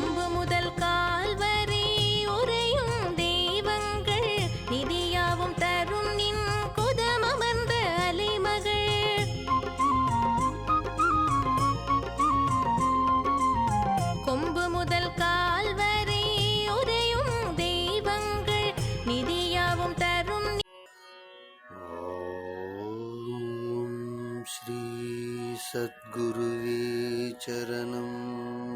கொம்பு முதல் கால் வரி உரையும் தெய்வங்கள். நிதியாவும் தரும் நின் குதமமர்ந்த அலைமகள். கொம்பு முதல் கால் வரி உரையும் தெய்வங்கள். நிதியாவும் தரும் ஸ்ரீ சத்குருவே சரணம்.